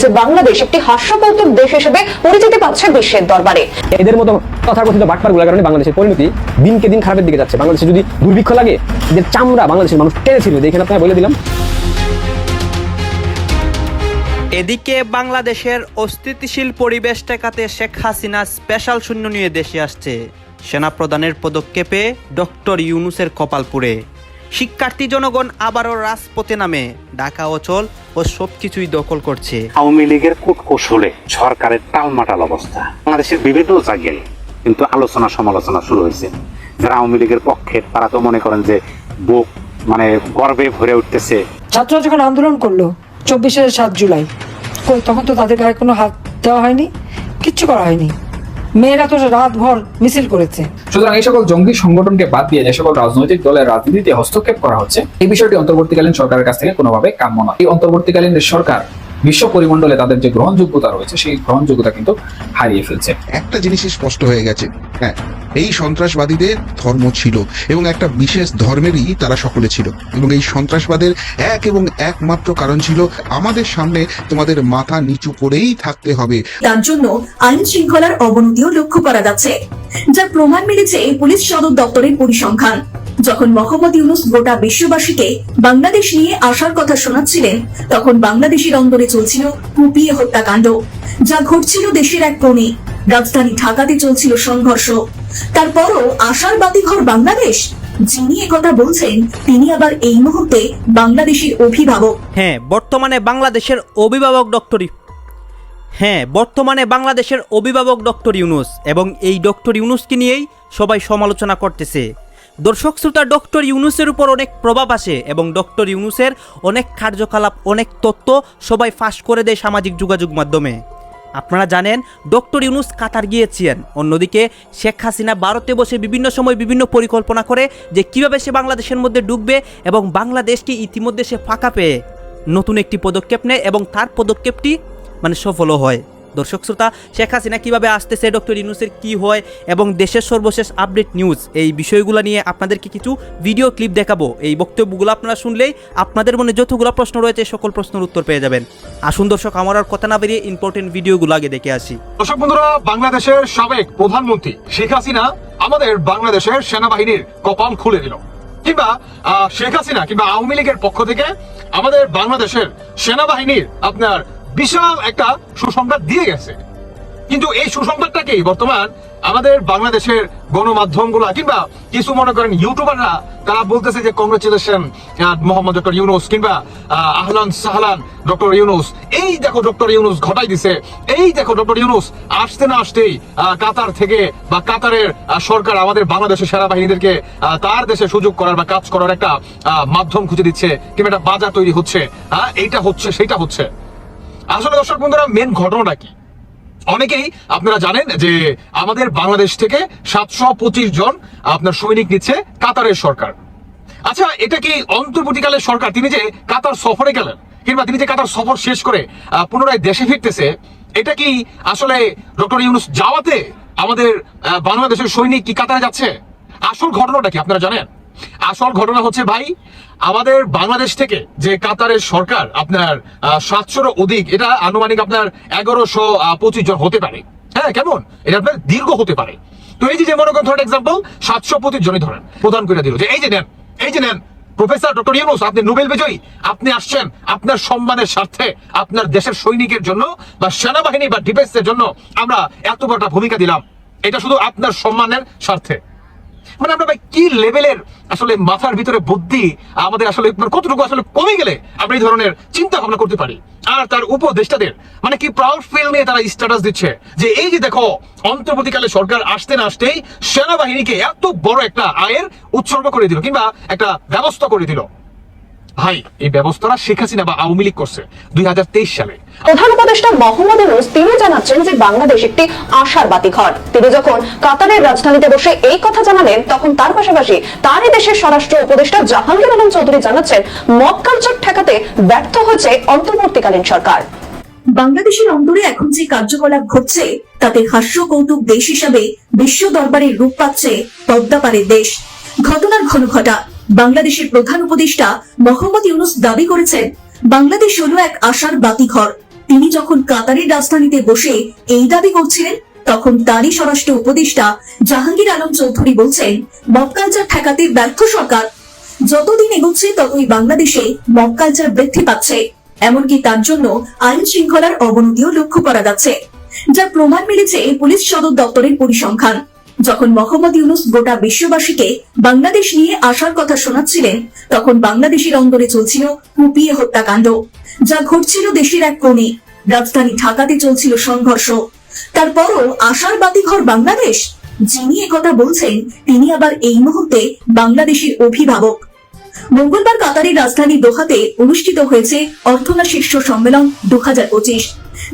যে বাংলাদেশ একটি হাস্যকৌতুক দেশ হিসেবে পরিচিতি পাচ্ছে বিশ্বের দরবারে। এদের মতো তথাকথিত বাটপারগুলোর কারণে বাংলাদেশের পরিণতি দিনকে দিন খারাপের দিকে যাচ্ছে। বাংলাদেশে যদি দুর্ভিক্ষ লাগে এদের চামড়া বাংলাদেশের মানুষ টেনে ছিল দেখেন আপনারা বলে দিলাম। এদিকে বাংলাদেশের অস্থিতিশীল পরিবেশ ঠেকাতে শেখ হাসিনা স্পেশাল শূন্য নিয়ে দেশে আসছে। সেনা সেনাপ্রধানের পদক্ষেপে ডক্টর ইউনুসের কপালপুরে। শিক্ষার্থী জনগণ আবারও রাজপথে নামে ঢাকা অচল ও সবকিছুই দখল করছে। আওয়ামী লীগের কূটকৌশলে সরকারের টালমাটাল অবস্থা। বাংলাদেশের বিভিন্ন জায়গায় কিন্তু আলোচনা সমালোচনা শুরু হয়েছে। যারা আওয়ামী লীগের পক্ষে তারা তো মনে করেন যে বুক মানে গর্বে ভরে উঠতেছে। ছাত্ররা যখন আন্দোলন করল চব্বিশে সাত জুলাই তখন তো তাদের গায়ে কোনো হাত দেওয়া হয়নি? কিচ্ছু করা হয়নি। মেয়েরা তো রাত ভর মিছিল করেছে। সুতরাং এই সকল জঙ্গি সংগঠনকে বাদ দিয়ে যে সকল রাজনৈতিক দলের রাজনীতিতে হস্তক্ষেপ করা হচ্ছে এই বিষয়টি অন্তর্বর্তীকালীন সরকারের কাছ থেকে কোনোভাবে কাম্য নয়। এই অন্তর্বর্তীকালীন সরকার বিশ্ব পরিমণ্ডলে তাদের যে গ্রহণযোগ্যতা রয়েছে সেই গ্রহণযোগ্যতা কিন্তু হারিয়ে ফেলছে। একটা জিনিসই স্পষ্ট হয়ে গেছে। হ্যাঁ এই সন্ত্রাসবাদীদের ধর্ম ছিল এবং একটা বিশেষ ধর্মেরই তারা সকলে ছিল। এবং এই সন্ত্রাসবাদের এক এবং একমাত্র কারণ ছিল আমাদের সামনে তোমাদের মাথা নিচু করেই থাকতে হবে। তার জন্য আইন শৃঙ্খলার অবনতিও লক্ষ্য করা যাচ্ছে, যার প্রমাণ মিলেছে পুলিশ সদর দপ্তরের পরিসংখ্যান। যখন মোহাম্মদ ইউনুস গোটা বিশ্ববাসীকে বাংলাদেশ নিয়ে আসার কথা শোনাচ্ছিলেন, তখন বাংলাদেশের অন্দরে চলছিল কুপিয়ে হত্যাকাণ্ড, যা ঘটছিল দেশের এক কোণে। রাজধানী ঢাকাতে চলছিল সংঘর্ষ। তারপরও আশার বাতিঘর বাংলাদেশ? যিনি কথা বলছেন, তিনি আবার এই মুহূর্তে বাংলাদেশের অভিভাবক। হ্যাঁ বর্তমানে বাংলাদেশের অভিভাবক ডক্টর হ্যাঁ বর্তমানে বাংলাদেশের অভিভাবক ডক্টর ইউনুস এবং এই ডক্টর ইউনুসকে নিয়েই সবাই সমালোচনা করতেছে। দর্শক শ্রোতা, ডক্টর ইউনুসের উপর অনেক প্রভাব আসে এবং ডক্টর ইউনুসের অনেক কার্যকলাপ, অনেক তথ্য সবাই ফাঁস করে দেয় সামাজিক যোগাযোগ মাধ্যমে। আপনারা জানেন, ডক্টর ইউনুস কাতার গিয়েছিলেন। অন্যদিকে, শেখ হাসিনা ভারতে বসে বিভিন্ন সময় বিভিন্ন পরিকল্পনা করে যে কীভাবে সে বাংলাদেশের মধ্যে ঢুকবে এবং বাংলাদেশকে ইতিমধ্যে সে ফাঁকা পেয়ে নতুন একটি পদক্ষেপ নেয় এবং তার পদক্ষেপটি মানে সফলও হয়। দর্শক শ্রোতা, শেখ হাসিনা কীভাবে আসতেছে? ডক্টর ইউনুসের কি হয়? এবং দেশের সর্বশেষ আপডেট নিউজ এই বিষয়গুলো নিয়ে আপনাদেরকে কিছু ভিডিও ক্লিপ দেখাবো। এই বক্তব্যগুলো আপনারা শুনলেই আপনাদের মনে যতগুলো প্রশ্ন রয়েছে, সকল প্রশ্নের উত্তর পেয়ে যাবেন। আসুন দর্শক, আমার আর কথা না বেরিয়ে ইম্পর্টেন্ট ভিডিওগুলো আগে দেখে আসি। দর্শক বন্ধুরা, বাংলাদেশের সাবেক প্রধানমন্ত্রী শেখ হাসিনা আমাদের বাংলাদেশের সেনাবাহিনীর কপাল খুলে দিল। কিংবা শেখ হাসিনা কিংবা আওয়ামী লীগের পক্ষ থেকে আমাদের বাংলাদেশের সেনাবাহিনীর আপনার বিশাল একটা সুসংবাদ দিয়ে গেছে। কিন্তু এই সুসংবাদটাকেই বর্তমান আমাদের বাংলাদেশের গণমাধ্যমগুলো কিংবা কিছু মনে করেন ইউটিউবাররা, তারা বলতেছে যে কংগ্রেচুলেশন মোহাম্মদ ডক্টর ইউনুস কিংবা আহলান সাহলান ডক্টর ইউনুস। এই দেখো ডক্টর ইউনুস ঘটাই দিছে। এই দেখো ডক্টর ইউনুস আসতে না আসতেই কাতার থেকে বা কাতারের সরকার আমাদের বাংলাদেশের সেনাবাহিনীদেরকে তার দেশে সুযোগ করার বা কাজ করার একটা মাধ্যম খুঁজে দিচ্ছে কিংবা একটা বাজার তৈরি হচ্ছে। এইটা হচ্ছে, সেইটা হচ্ছে। আসলে দর্শক বন্ধুরা মেন ঘটনাটা কি? অনেকেই আপনারা জানেন যে আমাদের বাংলাদেশ থেকে সাতশো পঁচিশ জন আপনার সৈনিক নিচ্ছে কাতারের সরকার। আচ্ছা এটা কি অন্তর্বর্তীকালের সরকার? তিনি যে কাতার সফরে গেলেন, কিংবা তিনি যে কাতার সফর শেষ করে পুনরায় দেশে ফিরতেছে, এটা কি আসলে ডক্টর ইউনুস যাওয়াতে আমাদের বাংলাদেশের সৈনিক কি কাতারে যাচ্ছে? আসল ঘটনাটা কি আপনারা জানেন? আসল ঘটনা হচ্ছে ভাই, আমাদের বাংলাদেশ থেকে যে কাতারের সরকার আপনার সাতশোর অধিক, এটা আনুমানিক আপনার এগারোশো পঁচিশ জন হতে পারে। হ্যাঁ কেমন? এটা আপনার দীর্ঘ হতে পারে। তো এই যে মনে করেন, ধরেন এক্সাম্পল সাতশো পঁচিশ জনই ধরেন প্রদান করে দিল যে, এই যে নেন, এই যে নেন প্রফেসর ডক্টর ইউনুস আপনি নোবেল বিজয়ী, আপনি আসছেন আপনার সম্মানের স্বার্থে আপনার দেশের সৈনিকের জন্য বা সেনাবাহিনী বা ডিফেন্সের জন্য আমরা এত বড় ভূমিকা দিলাম। এটা শুধু আপনার সম্মানের স্বার্থে। মানে আমরা ভাই, কি লেভেলের আসলে মাথার ভিতরে বুদ্ধি আমাদের আসলে মানে কতটুকু আসলে কমে গেলে আমরা এই ধরনের চিন্তা ভাবনা করতে পারি? আর তার উপদেষ্টাদের মানে কি প্রাউড ফিল নিয়ে তারা স্ট্যাটাস দিচ্ছে? যে এই যে দেখো, অন্তর্বর্তীকালে সরকার আসতে না আসতেই সেনাবাহিনীকে এত বড় একটা আয়ের উৎসর্গ করে দিল কিংবা একটা ব্যবস্থা করে দিল। ভাই এই ব্যবস্থাটা শেখ হাসিনা বা আওয়ামী লীগ করছে দুই সালে। প্রধান উপদেষ্টা মোহাম্মদ ইউনুস তিনি জানাচ্ছেন যে বাংলাদেশ একটি আশার বাতিঘর। তিনি যখন কাতারের রাজধানীতে বসে এই কথা জানালেন তখন তার পাশাপাশি তারই দেশের স্বরাষ্ট্র উপদেষ্টা জাহাঙ্গীর আলম চৌধুরী জানাচ্ছেন মব কালচার ঠেকাতে ব্যর্থ হয়েছে অন্তর্বর্তীকালীন সরকার। বাংলাদেশের অন্দরে এখন যে কার্যকলাপ ঘটছে তাতে হাস্য কৌতুক দেশ হিসাবে বিশ্ব দরবারে রূপ পাচ্ছে পদ্মাপাড়ের দেশ। ঘটনার ঘন ঘটা বাংলাদেশের প্রধান উপদেষ্টা মোহাম্মদ ইউনুস দাবি করেছেন, বাংলাদেশ হলো এক আশার বাতিঘর। তিনি যখন কাতারের রাজধানীতে বসে এই দাবি করছিলেন, তখন তারই স্বরাষ্ট্র উপদেষ্টা জাহাঙ্গীর আলম চৌধুরী বলছেন মব ঠেকাতে ব্যর্থ সরকার। যতদিন এগোচ্ছে, ততই বাংলাদেশে মব বৃদ্ধি পাচ্ছে। এমনকি তার জন্য আইন শৃঙ্খলার অবনতিও লক্ষ্য করা যাচ্ছে যা প্রমাণ মিলেছে পুলিশ সদর দপ্তরের পরিসংখ্যান। যখন মোহাম্মদ ইউনুস গোটা বিশ্ববাসীকে বাংলাদেশ নিয়ে আসার কথা শোনাচ্ছিলেন, তখন বাংলাদেশের অন্দরে চলছিল কুপিয়ে হত্যাকাণ্ড, যা ঘটছিল দেশের এক কোণে। রাজধানী ঢাকাতে চলছিল সংঘর্ষ। তারপরও আশার বাতিঘর বাংলাদেশ? যিনি একথা বলছেন, তিনি আবার এই মুহূর্তে বাংলাদেশের অভিভাবক। মঙ্গলবার কাতারের রাজধানী দোহাতে অনুষ্ঠিত হয়েছে অর্থনা শীর্ষ সম্মেলন দু হাজার পঁচিশ।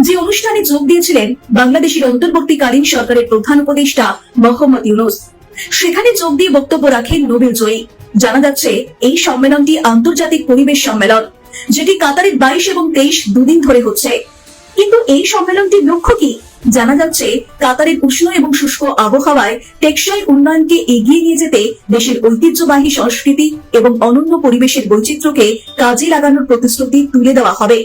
যে অনুষ্ঠানে যোগ দিয়েছিলেন বাংলাদেশের অন্তর্বর্তীকালীন সরকারের প্রধান উপদেষ্টা মোহাম্মদ ইউনুস। সেখানে যোগ দিয়ে বক্তব্য রাখেন নোবেল জয়ী। জানা যাচ্ছে, এই সম্মেলনটি আন্তর্জাতিক পরিবেশ সম্মেলন, যেটি কাতারের বাইশ এবং তেইশ দুদিন ধরে হচ্ছে। কিন্তু এই সম্মেলনটির লক্ষ্য কি? জানা যাচ্ছে, কাতারের উষ্ণ এবং শুষ্ক আবহাওয়ায় টেকসই উন্নয়নকে এগিয়ে নিয়ে যেতে দেশের ঐতিহ্যবাহী সংস্কৃতি এবং অনন্য পরিবেশের বৈচিত্র্যকে কাজে লাগানোর প্রতিশ্রুতি তুলে দেওয়া হবে।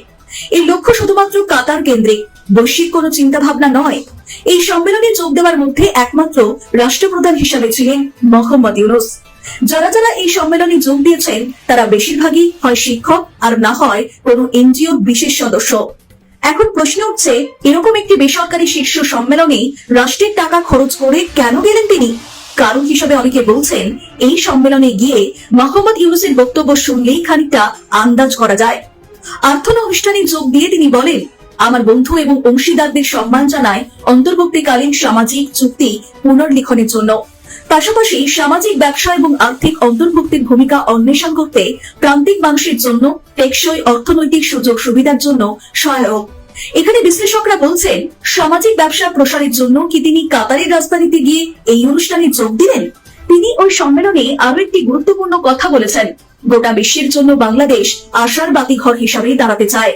এই লক্ষ্য শুধুমাত্র কাতার কেন্দ্রিক। বৈশ্বিক কোনো চিন্তা ভাবনা নয়। এই সম্মেলনে যোগ দেওয়ার মধ্যে একমাত্র রাষ্ট্রপ্রধান হিসাবে ছিলেন মোহাম্মদ ইউনুস। যারা যারা এই সম্মেলনে যোগ দিয়েছেন, তারা বেশিরভাগই হয় শিক্ষক আর না হয় কোনো এনজিও বিশেষ সদস্য। এখন প্রশ্ন উঠছে, এরকম একটি বেসরকারি শীর্ষ সম্মেলনে রাষ্ট্রের টাকা খরচ করে কেন গেলেন তিনি? কারণ হিসেবে অনেকে বলছেন, এই সম্মেলনে গিয়ে মোহাম্মদ ইউনুসের বক্তব্য শুনলেই খানিকটা আন্দাজ করা যায়। আর্থনা অনুষ্ঠানে যোগ দিয়ে তিনি বলেন, আমার বন্ধু এবং অংশীদারদের সম্মান জানায় অন্তর্বর্তীকালীন সামাজিক চুক্তি পুনর্লিখনের জন্য। পাশাপাশি সামাজিক ব্যবসা এবং আর্থিক অন্তর্ভুক্তির ভূমিকা অন্বেষণ করতে প্রান্তিক মানুষের জন্য টেকসই অর্থনৈতিক সুযোগ সুবিধার জন্য সহায়ক। এখানে বিশ্লেষকরা বলছেন, সামাজিক ব্যবসা প্রসারের জন্য কি তিনি কাতারের রাজধানীতে গিয়ে এই অনুষ্ঠানে যোগ দিলেন? তিনি ওই সম্মেলনে আরও একটি গুরুত্বপূর্ণ কথা বলেছেন। গোটা বিশ্বের জন্য বাংলাদেশ আশার বাতিঘর হিসাবে দাঁড়াতে চায়।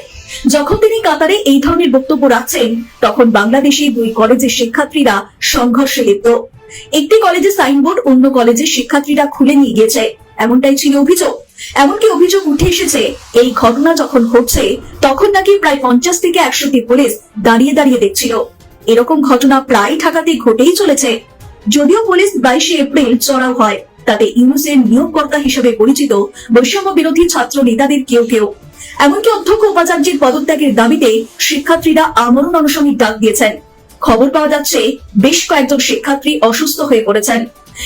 যখন তিনি কাতারে এই ধরনের বক্তব্য রাখছেন, তখন বাংলাদেশের দুই কলেজের শিক্ষার্থীরা সংঘর্ষে লিপ্ত। একটি কলেজে সাইনবোর্ড, অন্য কলেজের শিক্ষার্থীরা খুলে নিয়ে গিয়েছে। এমনটাই ছিল অভিযোগ। এমনকি অভিযোগ উঠে এসেছে, এই ঘটনা যখন ঘটছে, তখন নাকি প্রায় পঞ্চাশ থেকে একশোটি পুলিশ দাঁড়িয়ে দাঁড়িয়ে দেখছিল। এরকম ঘটনা প্রায় ঢাকাতে ঘটেই চলেছে। যদিও পুলিশ বাইশে এপ্রিল চড়াও হয়। তাতে ইউনুসের নিয়োগকর্তা হিসেবে পরিচিত বৈষম্য বিরোধী ছাত্র নেতাদের কেউ কেউ। এমনকি অধ্যক্ষ উপাচার্যের পদত্যাগের দাবিতে শিক্ষার্থীরা আমরণ অনশনের ডাক দিয়েছেন। খবর পাওয়া যাচ্ছে বেশ কয়েকজন শিক্ষার্থী অসুস্থ হয়ে পড়েছেন।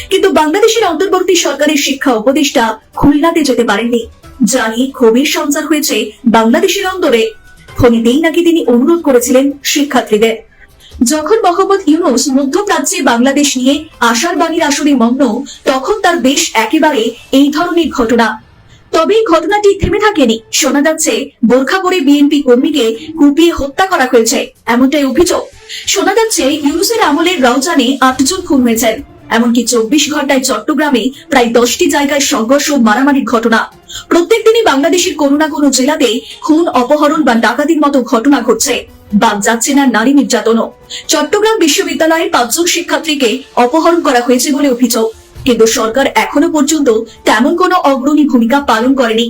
কিন্তু বাংলাদেশের অন্তর্বর্তী সরকারের শিক্ষা উপদেষ্টা খুলনাতে যেতে পারেননি। জানি ক্ষোভের সঞ্চার হয়েছে বাংলাদেশের অন্তরে ফোনেতেই নাকি তিনি অনুরোধ করেছিলেন শিক্ষার্থীদের। যখন মোহাম্মদ ইউনুস মধ্যপ্রাচ্যে বাংলাদেশ নিয়ে আশার বাণীর আসরে মগ্ন, তখন তার দেশ একেবারে এই ধরনের ঘটনা। তবে ঘটনাটি থেমে থাকেনি। শোনা যাচ্ছে, বোরখা পরে বিএনপি কর্মীকে কুপিয়ে হত্যা করা হয়েছে, এমনটাই অভিযোগ। শোনা যাচ্ছে, ইউনুসের আমলের রওজানে আটজন খুন হয়েছেন। এমনকি চব্বিশ ঘন্টায় চট্টগ্রামে প্রায় দশটি জায়গায় সংঘর্ষ মারামারির ঘটনা। প্রত্যেক দিনই বাংলাদেশের কোনো না কোনো জেলাতে খুন, অপহরণ বা ডাকাতির মতো ঘটনা ঘটছে। বাদ যাচ্ছে না নারী নির্যাতনও। চট্টগ্রাম বিশ্ববিদ্যালয়ের পাঁচজন শিক্ষার্থীকে অপহরণ করা হয়েছে বলে অভিযোগ। কিন্তু সরকার এখনও পর্যন্ত তেমন কোনো অগ্রণী ভূমিকা পালন করেনি।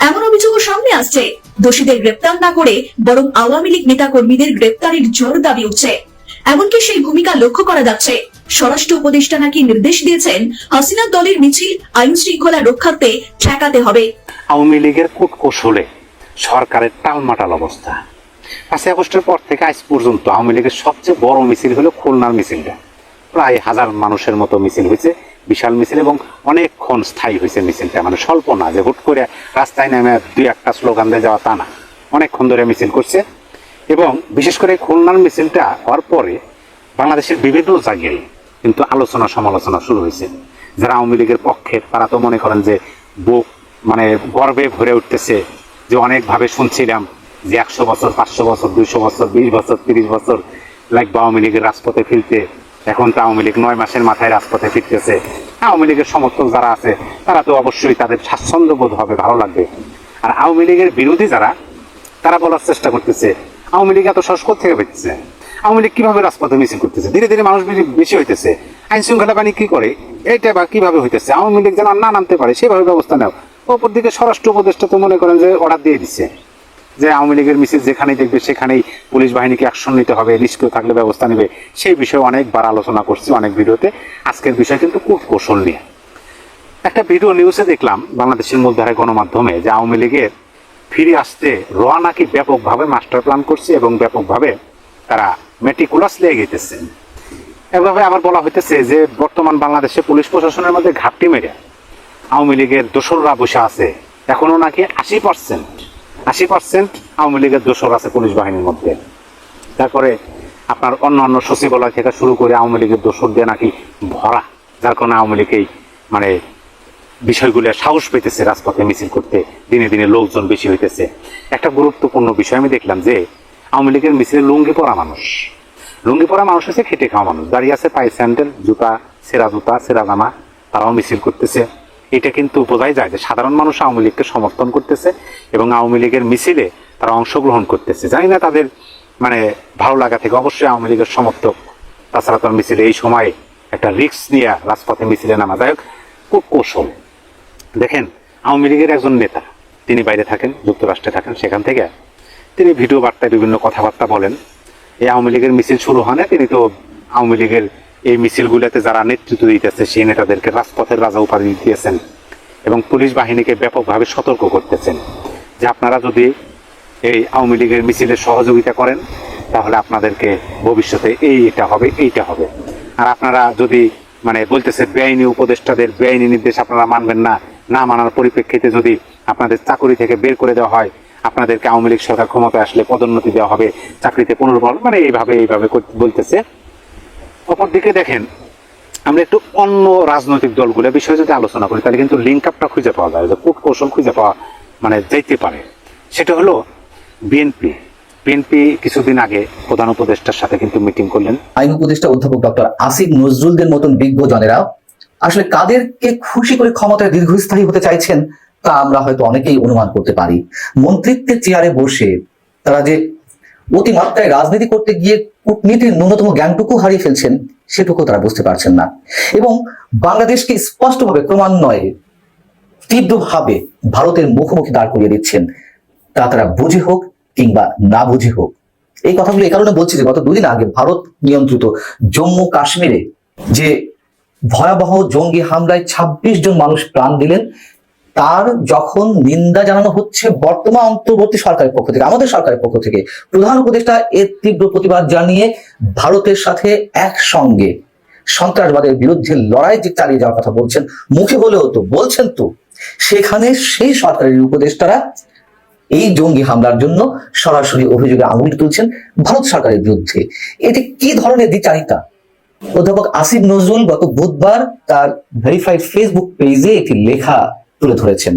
এমন অভিযোগও সামনে আসছে। দোষীদের গ্রেপ্তার না করে বরং আওয়ামী লীগ নেতা কর্মীদের গ্রেপ্তারের জোর দাবি উঠছে। এমনকি সেই ভূমিকা লক্ষ্য করা যাচ্ছে। স্বরাষ্ট্র উপদেষ্টা নাকি নির্দেশ দিয়েছেন হাসিনা দলের মিছিল আইন শৃঙ্খলা রক্ষার্থে ঠেকাতে হবে। আওয়ামী লীগের কূটকৌশলে সরকারের টালমাটাল অবস্থা। পাঁচই আগস্টের পর থেকে আজ পর্যন্ত আওয়ামী লীগের সবচেয়ে বড় মিছিল হলো খুলনার মিছিলটা। প্রায় হাজার মানুষের মতো মিছিল হয়েছে, বিশাল মিছিল এবং অনেকক্ষণ স্থায়ী হয়েছে মিছিলটা। মানে স্বল্প না যে হুট করে রাস্তায় নেমে দুই একটা স্লোগান দিয়ে যাওয়া তা না। অনেকক্ষণ ধরে মিছিল করছে এবং বিশেষ করে খুলনার মিছিলটা হওয়ার পরে বাংলাদেশের বিভিন্ন জায়গায় কিন্তু আলোচনা সমালোচনা শুরু হয়েছে। যারা আওয়ামী লীগের পক্ষের তারা তো মনে করেন যে বুক মানে গর্বে ভরে উঠতেছে যে অনেকভাবে শুনছিলাম যে একশো বছর, পাঁচশো বছর, দুইশো বছর, বিশ বছর, তিরিশ বছর লাগবে আওয়ামী লীগের রাজপথে ফিরতে, এখন তো আওয়ামী লীগ নয় মাসের মাথায় রাজপথে ফিরতেছে। আওয়ামী লীগের সমর্থক যারা আছে, তারা তো অবশ্যই তাদের স্বাচ্ছন্দ্য বোধ হবে, ভালো লাগবে। আর আওয়ামী লীগের বিরোধী যারা, তারা বলার চেষ্টা করতেছে, আওয়ামী লীগ এত সস্কর থেকে পেতেছে আওয়ামী লীগ কীভাবে রাজপথে মিছিল করতেছে? ধীরে ধীরে মানুষ বেশি- হইতেছে। আইন শৃঙ্খলা বাণী কি করে? এটা বা কীভাবে হইতেছে? আওয়ামী লীগ যেন না নামতে পারে, সেভাবে ব্যবস্থা নেও। অপর দিকে স্বরাষ্ট্র উপদেষ্টা তো মনে করেন যে অর্ডার দিয়ে দিচ্ছে যে আওয়ামী লীগের মিছিল যেখানেই দেখবে, সেখানেই পুলিশ বাহিনীকে অ্যাকশন নিতে হবে, নিষ্ক্রিয় থাকলে ব্যবস্থা নেবে। সেই বিষয়ে অনেকবার আলোচনা করছি, অনেক ভিডিওতে। আজকের বিষয় কিন্তু কূটকৌশল নিয়ে। একটা ভিডিও নিউজে দেখলাম, বাংলাদেশের মূলধারায় গণমাধ্যমে, যে আওয়ামী লীগের ফিরে আসতে রোয়া নাকি ব্যাপকভাবে মাস্টার প্ল্যান করছে এবং ব্যাপকভাবে তারা মেটিকুলাস লেগে গেতেছে এভাবে আবার বলা হইতেছে যে, বর্তমান বাংলাদেশে পুলিশ প্রশাসনের মধ্যে ঘাপটি মেরে আওয়ামী লীগের দোসররা বসে আছে। এখনও নাকি আশি পার্সেন্ট আশি পার্সেন্ট আওয়ামী লীগের দোসর আছে পুলিশ বাহিনীর মধ্যে। তারপরে আপনার অন্য অন্য সচিবালয় থেকে শুরু করে আওয়ামী লীগের দোসর দিয়ে নাকি ভরা। যার কারণে আওয়ামী লীগেই মানে বিষয়গুলো সাহস পেতেছে রাজপথে মিছিল করতে। দিনে দিনে লোকজন বেশি হইতেছে। একটা গুরুত্বপূর্ণ বিষয় আমি দেখলাম যে আওয়ামী লীগের মিছিলে, লুঙ্গি পরা মানুষ। লুঙ্গি পরা মানুষ হচ্ছে খেটে খাওয়া মানুষ। দাঁড়িয়ে আছে পায়ে স্যান্ডেল, জুতা, সেরা জুতা, সেরা জামা, তারাও মিছিল করতেছে। এটা কিন্তু বোঝাই যায় যে সাধারণ মানুষ আওয়ামী লীগকে সমর্থন করতেছে এবং আওয়ামী লীগের মিছিলে তারা অংশগ্রহণ করতেছে। জানি না তাদের মানে ভালো লাগা থেকে অবশ্যই আওয়ামী লীগের সমর্থক। তাছাড়া তার মিছিলে এই সময়ে একটা রিস্ক নিয়ে রাজপথে মিছিলে নামা। যাই খুব কৌশল। দেখেন, আওয়ামী লীগের একজন নেতা, তিনি বাইরে থাকেন, যুক্তরাষ্ট্রে থাকেন, সেখান থেকে তিনি ভিডিও বার্তায় বিভিন্ন কথাবার্তা বলেন। এই আওয়ামী লীগের মিছিল শুরু হয় না, তিনি তো আওয়ামী লীগের এই মিছিলগুলোতে যারা নেতৃত্ব দিতেছে, সেই নেতাদেরকে রাজপথের রাজা উপাধি দিয়েছেন এবং পুলিশ বাহিনীকে ব্যাপকভাবে সতর্ক করতেছেন। যে আপনারা যদি এই আওয়ামী লীগের মিছিলে সহযোগিতা করেন, তাহলে আপনাদেরকে ভবিষ্যতে এই এটা হবে, এইটা হবে। আর আপনারা যদি মানে বলতেছে বেআইনি উপদেষ্টাদের বেআইনি নির্দেশ আপনারা মানবেন না না মানার পরিপ্রেক্ষিতে যদি আপনাদের চাকরি থেকে বের করে দেওয়া হয় আপনাদেরকে আওয়ামী লীগ সরকার ক্ষমতায় আসলে পদোন্নতি দেওয়া হবে, চাকরিতে পুনর্বল মানে এইভাবে এইভাবে বলতেছে। অপরদিকে দেখেন, আমরা একটু অন্য রাজনৈতিক দলগুলো বিষয়ে যদি আলোচনা করি, তাহলে কিন্তু লিঙ্ক আপটা খুঁজে পাওয়া যায়, যে কূট কৌশল খুঁজে পাওয়া মানে যাইতে পারে। সেটা হলো বিএনপি বিএনপি কিছুদিন আগে প্রধান উপদেষ্টার সাথে কিন্তু মিটিং করলেন। আইন উপদেষ্টা অধ্যাপক ডক্টর আসিফ নজরুলদের মতন বিজ্ঞজনেরা আসলে কাদেরকে খুশি করে ক্ষমতায় দীর্ঘস্থায়ী হতে চাইছেন তা আমরা হয়তো অনেকেই অনুমান করতে পারি। মন্ত্রিত্বের চেয়ারে বসে তারা যে অতিমাত্রায় রাজনীতি করতে গিয়ে কূটনীতির ন্যূনতম জ্ঞানটুকু হারিয়ে ফেলছেন, সেটুকু তারা বুঝতে পারছেন না। এবং বাংলাদেশকে স্পষ্টভাবে, ক্রমান্বয়ে, তীব্রভাবে ভারতের মুখোমুখি দাঁড় করিয়ে দিচ্ছেন। তা তারা বুঝে হোক কিংবা না বুঝে হোক। এই কথাগুলো এই কারণে বলছি যে গত দুদিন আগে ভারত নিয়ন্ত্রিত জম্মু কাশ্মীরে যে ভয়াবহ জঙ্গি হামলায় ২৬ জন মানুষ প্রাণ দিলেন তার যখন নিন্দা জানানো হচ্ছে বর্তমান অন্তর্বর্তী সরকারের পক্ষ থেকে, আমাদের সরকারের পক্ষ থেকে, প্রধান উপদেষ্টা এর তীব্র প্রতিবাদ জানিয়ে ভারতের সাথে একসঙ্গে সন্ত্রাসবাদের বিরুদ্ধে লড়াই যে চালিয়ে যাওয়ার কথা বলছেন, মুখে বলেও তো বলছেন তো, সেখানে সেই সরকারের উপদেষ্টারা এই জঙ্গি হামলার জন্য সরাসরি অভিযোগে আঙুল তুলছেন ভারত সরকারের বিরুদ্ধে। এটি কি ধরনের দ্বিচারিতা? অধ্যাপক আসিফ নজরুল গত বুধবার তার ভেরিফাইড ফেসবুক পেজে একটি লেখা তুলে ধরেছেন।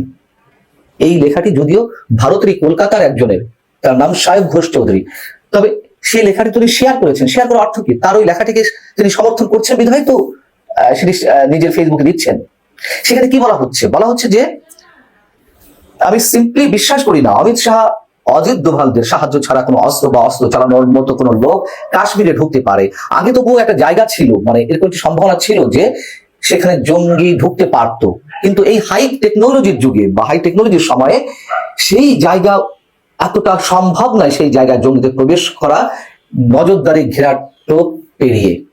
এই লেখাটি যদিও ভারতেরই কলকাতার একজনের, তার নাম সাহেব ঘোষ চৌধুরী। তবে সেই লেখাটি তিনি শেয়ার করেছেন। শেয়ার করার অর্থ কি? তার ওই লেখাটিকে তিনি সমর্থন করছেন বিধায় তো সেটি নিজের ফেসবুকে দিচ্ছেন। সেখানে কি বলা হচ্ছে? বলা হচ্ছে যে, আমি সিম্পলি বিশ্বাস করি না, অমিত শাহ, অজিত দোভালদের সাহায্য ছাড়া কোনো অস্ত্র বা অস্ত্র চালানোর মতো কোনো লোক কাশ্মীরে ঢুকতে পারে। আগে তবুও একটা জায়গা ছিল মানে এরকম একটি সম্ভাবনা ছিল যে সেখানে জঙ্গি ঢুকতে পারতো। কিন্তু এই হাই টেকনোলজির যুগে বা হাই টেকনোলজির সময়ে সেই জায়গা এতটা সম্ভব নয় সেই জায়গায় জঙ্গিতে প্রবেশ করা, নজরদারি ঘেরাটো পেরিয়ে।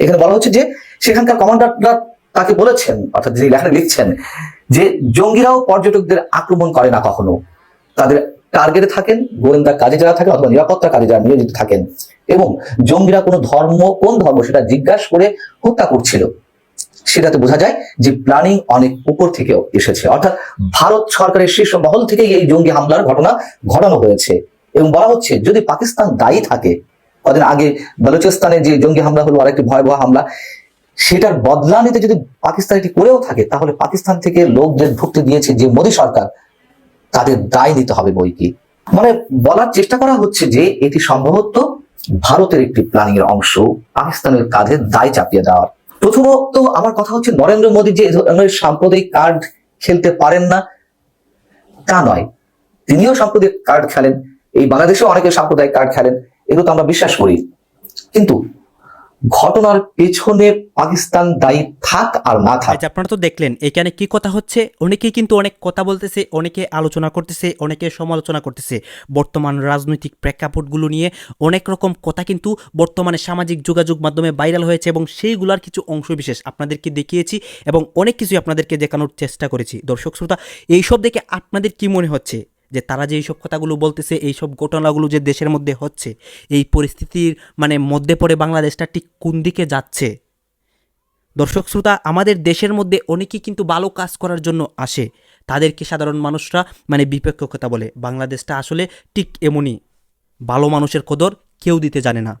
এখানে বলা হচ্ছে যে সেখানকার কমান্ডাররা তাকে বলেছেন, অর্থাৎ যিনি লেখাটা লিখছেন, যে জঙ্গিরাও পর্যটকদের আক্রমণ করে না কখনো। তাদের টার্গেটে থাকেন গোয়েন্দা কাজে যারা থাকেন অথবা নিরাপত্তা কাজে যারা নিয়োজিত থাকেন। এবং জঙ্গিরা কোনো ধর্ম, কোন ধর্ম সেটা জিজ্ঞাসা করে হত্যা করছিল। সেটাতে বোঝা যায় যে প্ল্যানিং অনেক উপর থেকেও এসেছে। অর্থাৎ ভারত সরকারের শীর্ষ মহল থেকেই এই জঙ্গি হামলার ঘটনা ঘটানো হয়েছে। এবং বলা হচ্ছে, যদি পাকিস্তান দায়ী থাকে, কদিন আগে বালুচিস্তানে যে জঙ্গি হামলা হলো, আরেকটি ভয়াবহ হামলা, সেটার বদলা নিতে যদি পাকিস্তান এটি করেও থাকে, তাহলে পাকিস্তান থেকে লোকদের ঢুকতে দিয়েছে যে মোদী সরকার, তাদের দায় নিতে হবে বই কি মানে বলার চেষ্টা করা হচ্ছে যে এটি সম্ভবত ভারতের একটি প্ল্যানিং এর অংশ, পাকিস্তানের কাঁধে দায় চাপিয়ে দেওয়ার প্রথমত আমার কথা হচ্ছে নরেন্দ্র মোদী যে ধরনের সাম্প্রদায়িক কার্ড খেলতে পারেন না, তা নয়। তিনিও সাম্প্রদায়িক কার্ড খেলেন, এই বাংলাদেশেও অনেকে সাম্প্রদায়িক কার্ড খেলেন, এগুলো তো আমরা বিশ্বাস করি। কিন্তু ঘটনার পেছনে পাকিস্তান দায়ী থাক আর না থাক। আচ্ছা আপনারা তো দেখলেন, এখানে কি কথা হচ্ছে? অনেকেই কিন্তু অনেক কথা বলতেছে, অনেকে আলোচনা করতেছে, অনেকে সমালোচনা করতেছে। বর্তমান রাজনৈতিক প্রেক্ষাপটগুলো নিয়ে অনেক রকম কথা কিন্তু বর্তমানে সামাজিক যোগাযোগ মাধ্যমে ভাইরাল হয়েছে এবং সেইগুলোর কিছু অংশবিশেষ আপনাদেরকে দেখিয়েছি এবং অনেক কিছুই আপনাদেরকে দেখানোর চেষ্টা করেছি। দর্শক, শ্রোতা, এইসব দেখে আপনাদের কি মনে হচ্ছে? যে তারা যে এইসব কথাগুলো বলতেছে, এইসব ঘটনাগুলো যে দেশের মধ্যে হচ্ছে, এই পরিস্থিতির মানে মধ্যে পড়ে বাংলাদেশটা ঠিক কোন দিকে যাচ্ছে? দর্শক শ্রোতা, আমাদের দেশের মধ্যে অনেকেই কিন্তু ভালো কাজ করার জন্য আসে। তাদেরকে সাধারণ মানুষরা মানে বিপক্ষ কথা বলে। বাংলাদেশটা আসলে ঠিক এমনই। ভালো মানুষের কদর কেউ দিতে জানে না।